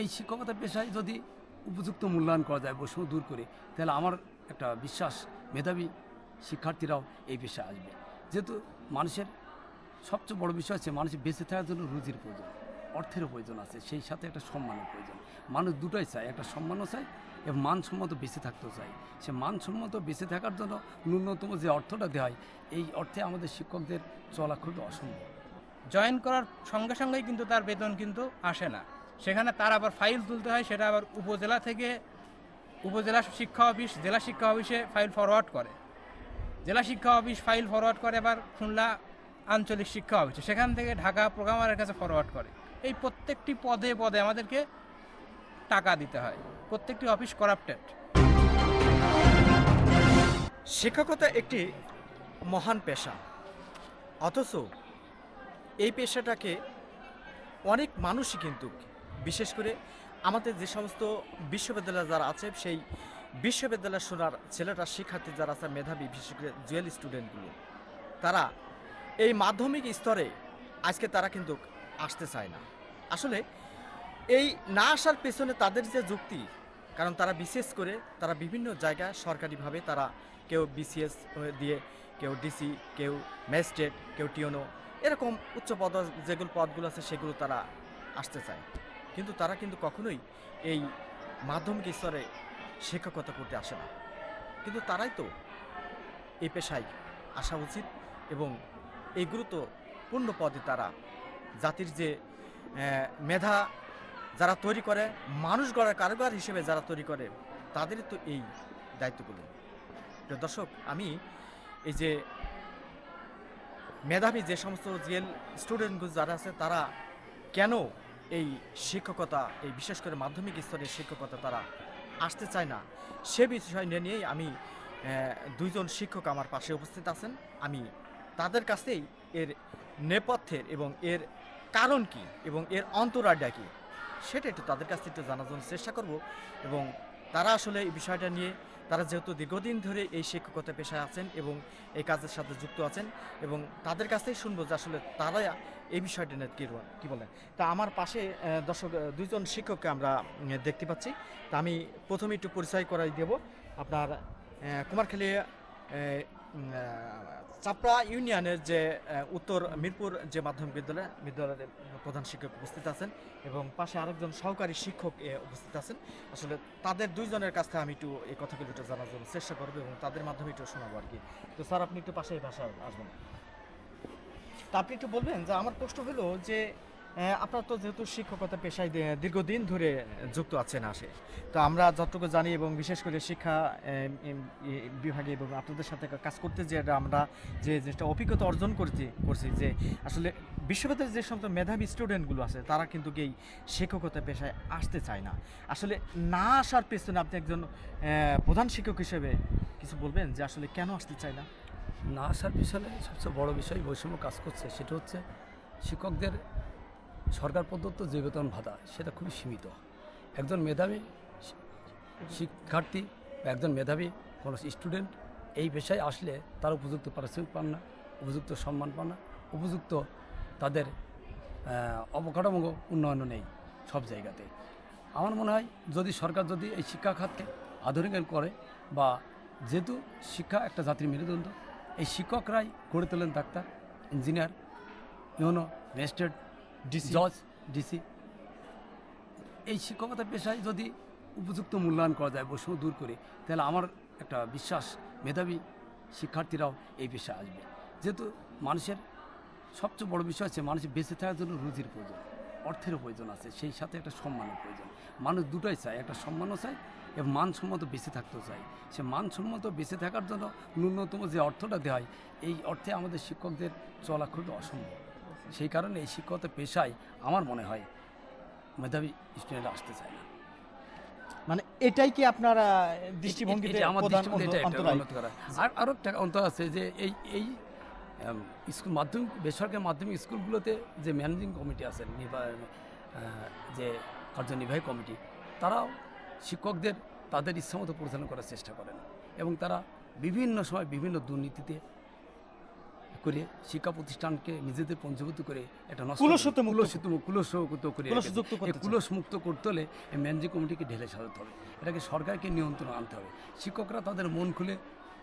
এই শিক্ষকতা পেশায় যদি উপযুক্ত মূল্যায়ন করা যায়, বৈষম্য দূর করে, তাহলে আমার একটা বিশ্বাস, মেধাবী শিক্ষার্থীরাও এই পেশায় আসবে। যেহেতু মানুষের সবচেয়ে বড় বিষয় হচ্ছে মানুষের বেঁচে থাকার জন্য রুজির প্রয়োজন, অর্থেরও প্রয়োজন আছে, সেই সাথে একটা সম্মানের প্রয়োজন। মানুষ দুটোই চায়, একটা সম্মানও চায় এবং মানসম্মত বেঁচে থাকতেও চায়। সে মানসম্মত বেঁচে থাকার জন্য ন্যূনতম যে অর্থটা দেওয়া হয়, এই অর্থে আমাদের শিক্ষকদের চলা খুবই অসম্ভব। জয়েন করার সঙ্গে সঙ্গেই কিন্তু তার বেতন কিন্তু আসে না। সেখানে তার আবার ফাইল তুলতে হয়, সেটা আবার উপজেলা থেকে উপজেলা শিক্ষা অফিস, জেলা শিক্ষা অফিসে ফাইল ফরওয়ার্ড করে। জেলা শিক্ষা অফিস ফাইল ফরওয়ার্ড করে আবার খুলনা আঞ্চলিক শিক্ষা অফিসে। সেখান থেকে ঢাকা প্রোগ্রামারের কাছে ফরওয়ার্ড করে। এই প্রত্যেকটি পদে পদে আমাদেরকে টাকা দিতে হয়। প্রত্যেকটি অফিস করাপ্টেড শিক্ষকতা একটি মহান পেশা। অথচ এই পেশাটাকে অনেক মানুষই কিন্তু বিশেষ করে আমাদের যে সমস্ত বিশ্ববিদ্যালয় যারা আছে, সেই বিশ্ববিদ্যালয় শোনার ছেলেটা শিক্ষার্থী যারা আছে, মেধাবী, বিশেষ করে জুয়েল স্টুডেন্টগুলো, তারা এই মাধ্যমিক স্তরে আজকে তারা কিন্তু আসতে চায় না। আসলে এই না আসার পেছনে তাদের যে যুক্তি, কারণ তারা বিশেষ করে তারা বিভিন্ন জায়গায় সরকারিভাবে তারা কেউ বিসিএস দিয়ে, কেউ ডিসি, কেউ ম্যাজিস্ট্রেট, কেউ টিওনো এরকম উচ্চ পদ যেগুলো পদগুলো আছে, সেগুলো তারা আসতে চায়। কিন্তু তারা কিন্তু কখনোই এই মাধ্যমিক স্তরে শিক্ষকতা করতে আসে না। কিন্তু তারাই তো এই পেশায় আসা উচিত এবং এই গুরুত্বপূর্ণ পদে তারা জাতির যে মেধা যারা তৈরি করে, মানুষ গড়ার কারিগর হিসেবে যারা তৈরি করে, তাদেরই তো এই দায়িত্বগুলো। দর্শক, আমি এই যে মেধাবী যে সমস্ত জেল স্টুডেন্টগুলো যারা আছে, তারা কেন এই শিক্ষকতা, এই বিশেষ করে মাধ্যমিক স্তরের শিক্ষকতা তারা আসতে চায় না। সে বিষয় নিয়ে নিয়েই আমি দুইজন শিক্ষক আমার পাশে উপস্থিত আছেন। আমি তাদের কাছেই এর নেপথ্যের এবং এর কারণ কি এবং এর অন্তরাডা কী, সেটা একটু তাদের কাছ থেকে একটু জানার জন্য চেষ্টা করব এবং তারা আসলে এই বিষয়টা নিয়ে তারা যেহেতু দীর্ঘদিন ধরে এই শিক্ষকতা পেশায় আছেন এবং এই কাজের সাথে যুক্ত আছেন এবং তাদের কাছেই শুনব যে আসলে তারা এই বিষয়টা নিয়ে কী কী বলেন। তা আমার পাশে দর্শক আহ, দুইজন শিক্ষককে আমরা দেখতে পাচ্ছি। তা আমি প্রথমে একটু পরিচয় করাই দেব। আপনার কুমারখালী চাপড়া ইউনিয়নের যে উত্তর মিরপুর যে মাধ্যমিক বিদ্যালয়, বিদ্যালয়ের প্রধান শিক্ষক উপস্থিত আছেন এবং পাশে আরেকজন সহকারী শিক্ষক উপস্থিত আছেন। আসলে তাদের দুইজনের কাছ থেকে আমি একটু এই কথাগুলো একটু জানার জন্য চেষ্টা করব এবং তাদের মাধ্যমে একটু শোনাবো আর কি। তো স্যার, আপনি একটু পাশে এই ভাষা আসবেন। তা আপনি একটু বলবেন যে, আমার প্রশ্ন হলো যে আপনার তো যেহেতু শিক্ষকতা পেশায় দীর্ঘদিন ধরে যুক্ত আছেন আসে। তো আমরা যতটুকু জানি এবং বিশেষ করে শিক্ষা বিভাগে এবং আপনাদের সাথে কাজ করতে যে আমরা যে যেটা অভিজ্ঞতা অর্জন করছি করছি যে আসলে বিশ্ববিদ্যালয়ের যে সমস্ত মেধাবী স্টুডেন্টগুলো আছে, তারা কিন্তু এই শিক্ষকতা পেশায় আসতে চায় না। আসলে না আসার পেছনে আপনি একজন প্রধান শিক্ষক হিসেবে কিছু বলবেন যে আসলে কেন আসতে চায় না? না আসার পিছনে সবচেয়ে বড় বিষয় বৈষম্য কাজ করছে, সেটা হচ্ছে শিক্ষকদের সরকার প্রদত্ত যে বেতন ভাতা সেটা খুবই সীমিত। একজন মেধাবী শিক্ষার্থী বা একজন মেধাবী কোনো স্টুডেন্ট এই পেশায় আসলে তার উপযুক্ত পারিশ্রমিক পান না উপযুক্ত সম্মান পান না উপযুক্ত তাদের আহ, অবকাঠামোগত উন্নয়নও নেই সব জায়গাতে। আমার মনে হয় যদি সরকার যদি এই শিক্ষা খাতকে আধুনিকায়ন করে বা যেহেতু শিক্ষা একটা জাতির মেরুদণ্ড এই শিক্ষকরাই গড়ে তোলেন doctor engineer UNO magistrate DC জজ ডিসি এই শিক্ষকতা পেশায় যদি উপযুক্ত মূল্যায়ন করা যায় বৈষম্য দূর করে, তাহলে আমার একটা বিশ্বাস, মেধাবী শিক্ষার্থীরাও এই পেশায় আসবে। যেহেতু মানুষের সবচেয়ে বড় বিষয় হচ্ছে মানুষের বেঁচে থাকার জন্য রুজির প্রয়োজন, অর্থেরও প্রয়োজন আছে, সেই সাথে একটা সম্মানের প্রয়োজন। মানুষ দুটোই চায়, একটা সম্মানও চায় এবং মানসম্মত বেঁচে থাকতেও চায়। সে মানসম্মত বেঁচে থাকার জন্য ন্যূনতম যে অর্থটা দেওয়া হয়, এই অর্থে আমাদের শিক্ষকদের চলা খুবই অসম্ভব। সেই কারণে এই শিক্ষকতা পেশায় আমার মনে হয় মেধাবী স্টুডেন্ট আসতে চায় না। মানে এটাই কি আপনার দৃষ্টিভঙ্গিতে আমার দৃষ্টিভঙ্গি অন্তরায়? আর আরও একটা অন্তর আছে যে এই এই স্কুল মাধ্যমিক বেসরকারি মাধ্যমিক স্কুলগুলোতে যে ম্যানেজিং কমিটি আছেন যে কার্যনির্বাহী কমিটি তারাও শিক্ষকদের তাদের ইচ্ছামতো পরিচালনা করার চেষ্টা করেন। এবং তারা বিভিন্ন সময় বিভিন্ন দুর্নীতিতে করে শিক্ষা প্রতিষ্ঠানকে নিজেদের পঞ্জীভূত করে একটা নষ্ট কুলসিত মুক্ত- কুলসিত কুলসযুক্ত করে কুলস মুক্ত করতে হলে এই ম্যানজি কমিটিকে ঢেলে সাজাতে হবে। এটাকে সরকারকে নিয়ন্ত্রণ আনতে হবে। শিক্ষকরা তাদের মন খুলে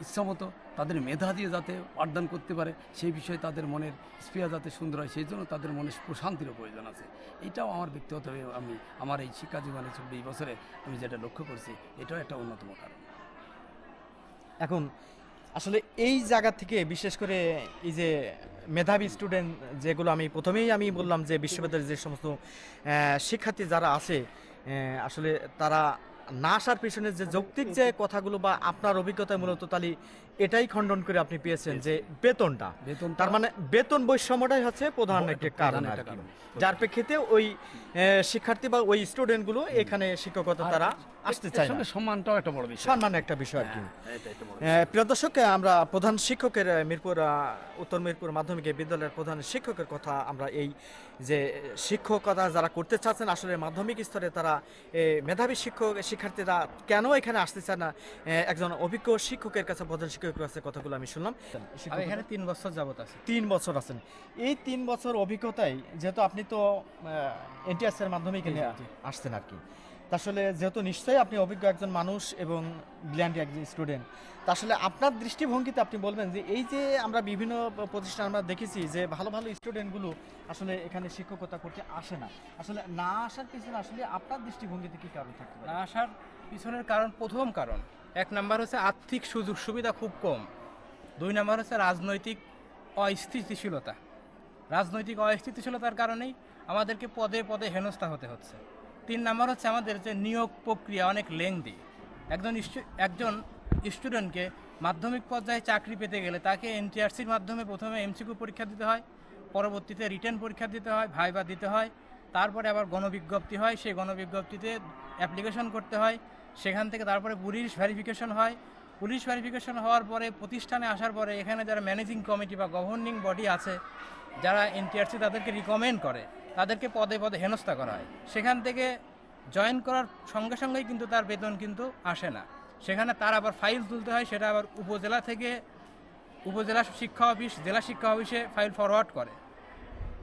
ইচ্ছামতো তাদের মেধা দিয়ে যাতে পাঠদান করতে পারে সেই বিষয়ে তাদের মনের স্পৃহা যাতে সুন্দর হয় সেই জন্য তাদের মনে প্রশান্তির প্রয়োজন আছে। এটাও আমার ব্যক্তিগতভাবে আমি আমার এই শিক্ষা জীবনে চব্বিশ বছরে আমি যেটা লক্ষ্য করছি এটাও একটা অন্যতম কারণ। এখন আসলে এই জায়গা থেকে বিশেষ করে এই যে মেধাবী স্টুডেন্ট যেগুলো আমি প্রথমেই আমি বললাম যে বিশ্ববিদ্যালয়ের যে সমস্ত শিক্ষার্থী যারা আছে আসলে তারা না আসার পিছনে যে যৌক্তিক যে কথাগুলো বা আপনার অভিজ্ঞতা মূলত তাহলে এটাই খণ্ডন করে আপনি পেয়েছেন যে বেতনটা বেতন তার মানে বেতন বৈষম্যটাই হচ্ছে প্রধান একটি কারণ আর কি। যার প্রেক্ষিতে ওই শিক্ষার্থী বা ওই স্টুডেন্টগুলো এখানে শিক্ষকতা তারা আসতে চায় না। সঙ্গে সম্মানটাও একটা বড় বিষয়। সম্মান একটা বিষয় আর কি। হ্যাঁ, আহ, প্রিয় দর্শক আমরা প্রধান শিক্ষকের মিরপুর উত্তর মিরপুর মাধ্যমিক বিদ্যালয়ের প্রধান শিক্ষকের কথা আমরা এই যে শিক্ষকতা যারা করতে চাচ্ছেন আসলে মাধ্যমিক স্তরে তারা মেধাবী শিক্ষক শিক্ষার্থীরা কেন এখানে আসতে চায় না? একজন অভিজ্ঞ শিক্ষকের কাছে প্রধান শিক্ষকের কাছে কথাগুলো আমি শুনলাম। এখানে তিন বছর যাবত আছে। তিন বছর আছেন। এই তিন বছর অভিজ্ঞতায় যেহেতু আপনি তো এনটিএস এর মাধ্যমে। আসছেন আর কি। আসলে যেহেতু নিশ্চয়ই আপনি অভিজ্ঞ একজন মানুষ এবং ব্রিলিয়ান্ট একজন স্টুডেন্ট, তা আসলে আপনার দৃষ্টিভঙ্গিতে আপনি বলবেন যে এই যে আমরা বিভিন্ন প্রতিষ্ঠান আমরা দেখেছি যে ভালো ভালো স্টুডেন্টগুলো আসলে এখানে শিক্ষকতা করতে আসে না। আসলে না আসার পিছনে আসলে আপনার দৃষ্টিভঙ্গিতে কী কারণ থাকতে না আসার পিছনের কারণ প্রথম কারণ। এক নাম্বার হচ্ছে আর্থিক সুযোগ সুবিধা খুব কম। দুই নাম্বার হচ্ছে রাজনৈতিক অস্থিতিশীলতা। রাজনৈতিক অস্থিতিশীলতার কারণেই আমাদেরকে পদে পদে হেনস্থা হতে হচ্ছে। তিন নাম্বার হচ্ছে আমাদের যে নিয়োগ প্রক্রিয়া অনেক লেংদি একজন একজন স্টুডেন্টকে মাধ্যমিক পর্যায়ে চাকরি পেতে গেলে তাকে এনটিআরসির মাধ্যমে প্রথমে এমসিকিউ পরীক্ষা দিতে হয়, পরবর্তীতে রিটার্ন পরীক্ষা দিতে হয়, ভাইবা দিতে হয়, তারপরে আবার গণবিজ্ঞপ্তি হয়, সেই গণবিজ্ঞপ্তিতে অ্যাপ্লিকেশন করতে হয়, সেখান থেকে তারপরে পুলিশ ভেরিফিকেশন হয়। পুলিশ ভেরিফিকেশন হওয়ার পরে, প্রতিষ্ঠানে আসার পরে এখানে যারা ম্যানেজিং কমিটি বা গভর্নিং বডি আছে, যারা এনটিআরসি তাদেরকে রিকমেন্ড করে। তাদেরকে পদে পদে হেনস্থা করা হয়। সেখান থেকে জয়েন করার সঙ্গে সঙ্গেই কিন্তু তার বেতন কিন্তু আসে না। সেখানে তার আবার ফাইল তুলতে হয়, সেটা আবার উপজেলা থেকে উপজেলা শিক্ষা অফিস, জেলা শিক্ষা অফিসে ফাইল ফরওয়ার্ড করে।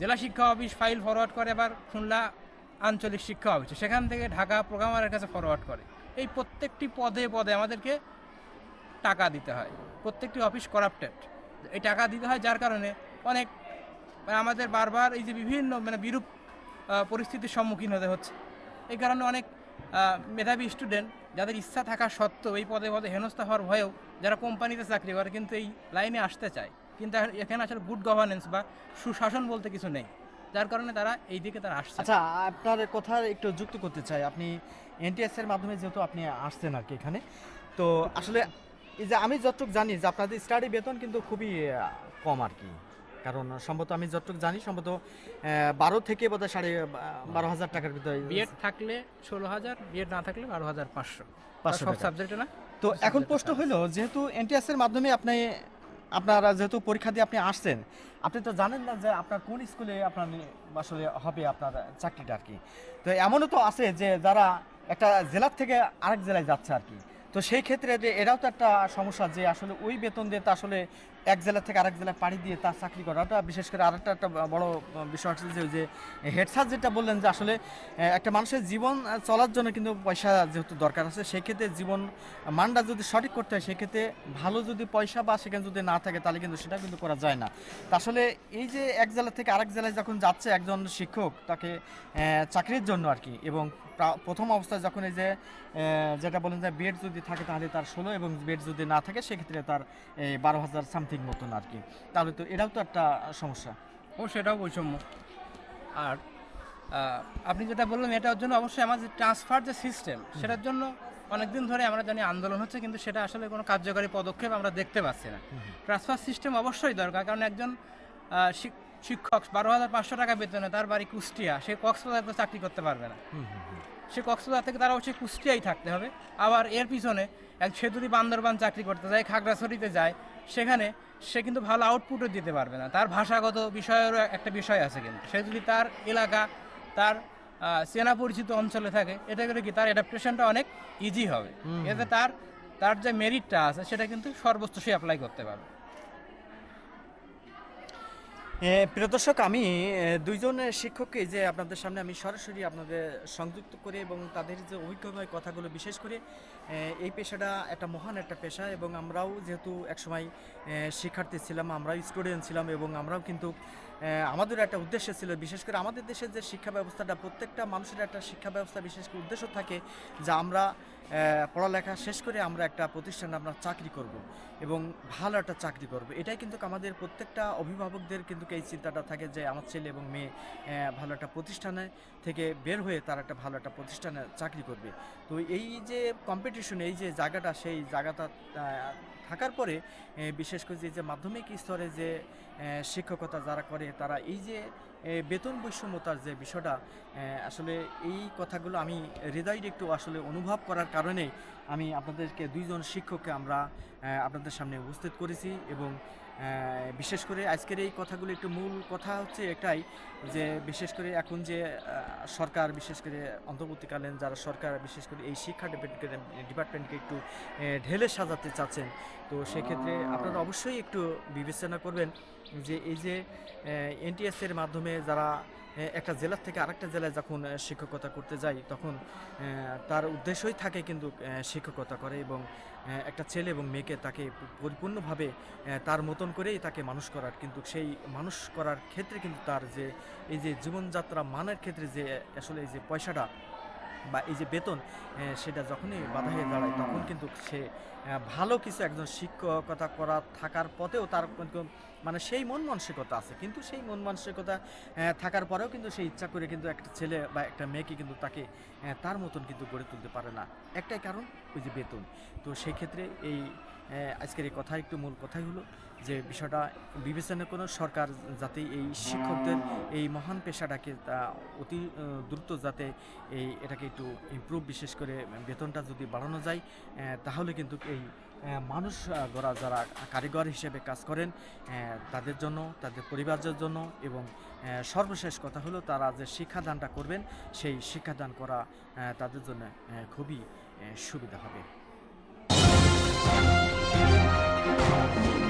জেলা শিক্ষা অফিস ফাইল ফরওয়ার্ড করে আবার খুলনা আঞ্চলিক শিক্ষা অফিসে। সেখান থেকে ঢাকা প্রোগ্রামারের কাছে ফরওয়ার্ড করে। এই প্রত্যেকটি পদে পদে আমাদেরকে টাকা দিতে হয়। প্রত্যেকটি অফিস করাপ্টেড এই টাকা দিতে হয় যার কারণে অনেক মানে আমাদের বারবার এই যে বিভিন্ন মানে বিরূপ পরিস্থিতির সম্মুখীন হতে হচ্ছে। এই কারণে অনেক মেধাবী স্টুডেন্ট যাদের ইচ্ছা থাকা সত্ত্বেও এই পদে পদে হেনস্থা হওয়ার ভয়েও যারা কোম্পানিতে চাকরি করে কিন্তু এই লাইনে আসতে চায়। কিন্তু এখানে আসলে গুড গভর্নেন্স বা সুশাসন বলতে কিছু নেই। যার কারণে তারা এই দিকে তারা আসছে। আচ্ছা আপনার কথা একটু যুক্ত করতে চাই। আপনি এনটিএস এর মাধ্যমে যেহেতু আপনি আসছেন আর কি এখানে, তো আসলে এই যে আমি যতটুকু জানি যে আপনাদের স্টাডি বেতন কিন্তু খুবই কম আর কি। কারণ সম্ভবত আমি যতটুকু জানি সম্ভবত বারো থেকে বোধহয় সাড়ে বারো হাজার টাকার ভিতরে বিএড থাকলে ষোলো হাজার বিএড না থাকলে বারো হাজার পাঁচশো। পাঁচশো সব সাবজেক্টে না? তো এখন প্রশ্ন হলো যেহেতু এনটিএস এর মাধ্যমে আপনি আপনারা যেহেতু পরীক্ষা দিয়ে আপনি আসছেন আপনি তো জানেন না যে আপনার কোন স্কুলে আপনার আসলে হবে আপনার চাকরিটা আর কি। তো এমনও তো আছে যে যারা একটা জেলার থেকে আরেক জেলায় যাচ্ছে আর কি। তো সেই ক্ষেত্রে যে এটাও তো একটা সমস্যা যে আসলে ওই বেতন দিয়ে তো আসলে এক জেলা থেকে আরেক জেলায় পাড়ি দিয়ে তার চাকরি করাটা বিশেষ করে আরেকটা একটা বড় বিষয় হচ্ছে যে যে হেড স্যার যেটা বললেন যে আসলে একটা মানুষের জীবন চলার জন্য কিন্তু পয়সা যেহেতু দরকার আছে সেক্ষেত্রে জীবন মানটা যদি সঠিক করতে হয় সেক্ষেত্রে ভালো যদি পয়সা বা সেখানে যদি না থাকে, তাহলে কিন্তু সেটা কিন্তু করা যায় না। তা আসলে এই যে এক জেলা থেকে আরেক জেলায় যখন যাচ্ছে একজন শিক্ষক তাকে চাকরির জন্য আর কি এবং প্রথম অবস্থায় যখন এই যে যেটা বলেন যে বেড যদি থাকে তাহলে তার ষোলো এবং বেড যদি না থাকে সেক্ষেত্রে তার বারো হাজার সামথিং মতন আর কি। তাহলে তো এটাও তো একটা সমস্যা। ও সেটাও বৈষম্য। আর আপনি যেটা বললেন এটার জন্য অবশ্যই আমাদের ট্রান্সফার যে সিস্টেম সেটার জন্য অনেকদিন ধরে আমরা জানি আন্দোলন হচ্ছে কিন্তু সেটা আসলে কোনো কার্যকরী পদক্ষেপ আমরা দেখতে পাচ্ছি না। ট্রান্সফার সিস্টেম অবশ্যই দরকার কারণ একজন শিক্ষক বারো হাজার পাঁচশো টাকা বেতনে তার বাড়ি কুষ্টিয়া। সে কক্সবাজার তো চাকরি করতে পারবে না। সে কক্সবাজার থেকে তারা অবশ্যই কুষ্টিয়াই থাকতে হবে। আবার এর পিছনে এক সে যদি বান্দরবান চাকরি করতে যায় খাগড়াছড়িতে যায়। সেখানে সে কিন্তু ভালো আউটপুটও দিতে পারবে না। তার ভাষাগত বিষয়েরও একটা বিষয় আছে কিন্তু। সে যদি তার এলাকা তার চেনা পরিচিত অঞ্চলে থাকে এটা করে কি তার অ্যাডাপ্টেশনটা অনেক ইজি হবে। এতে তার তার যে মেরিটটা আছে সেটা কিন্তু সর্বোচ্চ সে অ্যাপ্লাই করতে পারবে। প্রিয় দর্শক, আমি দুইজন শিক্ষককে যে আপনাদের সামনে আমি সরাসরি আপনাদের সংযুক্ত করে এবং তাদের যে অভিজ্ঞতার কথাগুলো বিশেষ করে এই পেশাটা একটা মহান একটা পেশা এবং আমরাও যেহেতু একসময় শিক্ষার্থী ছিলাম, আমরাও স্টুডেন্ট ছিলাম এবং আমরাও কিন্তু আমাদের একটা উদ্দেশ্য ছিল, বিশেষ করে আমাদের দেশের যে শিক্ষা ব্যবস্থাটা, প্রত্যেকটা মানুষের একটা শিক্ষা ব্যবস্থা বিশেষ করে উদ্দেশ্য থাকে যে আমরা পড়ালেখা শেষ করে আমরা একটা প্রতিষ্ঠানে, আমরা চাকরি করব এবং ভালো একটা চাকরি করব। এটাই কিন্তু আমাদের প্রত্যেকটা অভিভাবকদের কিন্তু এই চিন্তাটা থাকে যে আমার ছেলে এবং মেয়ে ভালো একটা প্রতিষ্ঠানে থেকে বের হয়ে তার একটা ভালো একটা প্রতিষ্ঠানে চাকরি করবে। তো এই যে কম্পিটিশন এই যে জায়গাটা সেই জায়গাটা থাকার পরে বিশেষ করে যে মাধ্যমিক স্তরে যে শিক্ষকতা যারা করে, তারা এই যে বেতন বৈষম্যতার যে বিষয়টা আসলে এই কথাগুলো আমি হৃদয়ের একটু আসলে অনুভব করার কারণে আমি আপনাদেরকে দুইজন শিক্ষককে আমরা আপনাদের সামনে উপস্থিত করেছি এবং বিশেষ করে আজকের এই কথাগুলো একটু মূল কথা হচ্ছে এটাই যে, বিশেষ করে এখন যে সরকার, বিশেষ করে অন্তর্বর্তীকালীন যারা সরকার, বিশেষ করে এই শিক্ষা ডিপার্টমেন্টকে একটু ঢেলে সাজাতে চাচ্ছেন তো সেক্ষেত্রে আপনারা অবশ্যই একটু বিবেচনা করবেন যে এই যে এনটিএস এর মাধ্যমে যারা একটা জেলার থেকে আরেকটা জেলায় যখন শিক্ষকতা করতে যায় তখন তার উদ্দেশ্যই থাকে কিন্তু শিক্ষকতা করে এবং একটা ছেলে এবং মেয়েকে তাকে পরিপূর্ণভাবে তার মতন করেই তাকে মানুষ করার কিন্তু সেই মানুষ করার ক্ষেত্রে কিন্তু তার যে এই যে জীবনযাত্রা মানের ক্ষেত্রে যে আসলে এই যে পয়সাটা বা এই যে বেতন সেটা যখনই বাধা হয়ে দাঁড়ায় তখন কিন্তু সে ভালো কিছু একজন শিক্ষকতা করা থাকার পথেও তার কিন্তু মানে সেই মন মানসিকতা আছে। কিন্তু সেই মন মানসিকতা থাকার পরেও কিন্তু সে ইচ্ছা করে কিন্তু একটা ছেলে বা একটা মেয়েকে কিন্তু তাকে তার মতন কিন্তু গড়ে তুলতে পারে না। একটাই কারণ ওই যে বেতন। তো সেই ক্ষেত্রে এই আজকের এই কথা একটু মূল কথাই হলো যে বিষয়টা বিবেচনা কোনো সরকার যাতে এই শিক্ষকদের এই মহান পেশাটাকে তা অতি দ্রুত যাতে এই এটাকে একটু ইমপ্রুভ বিশেষ করে বেতনটা যদি বাড়ানো যায় তাহলে কিন্তু এই মানুষ গড়া যারা কারিগর হিসেবে কাজ করেন তাদের জন্য, তাদের পরিবারের জন্য এবং সর্বশেষ কথা হলো তারা যে শিক্ষাদানটা করবেন, সেই শিক্ষাদান করা তাদের জন্য খুবই সুবিধা হবে। Thank you.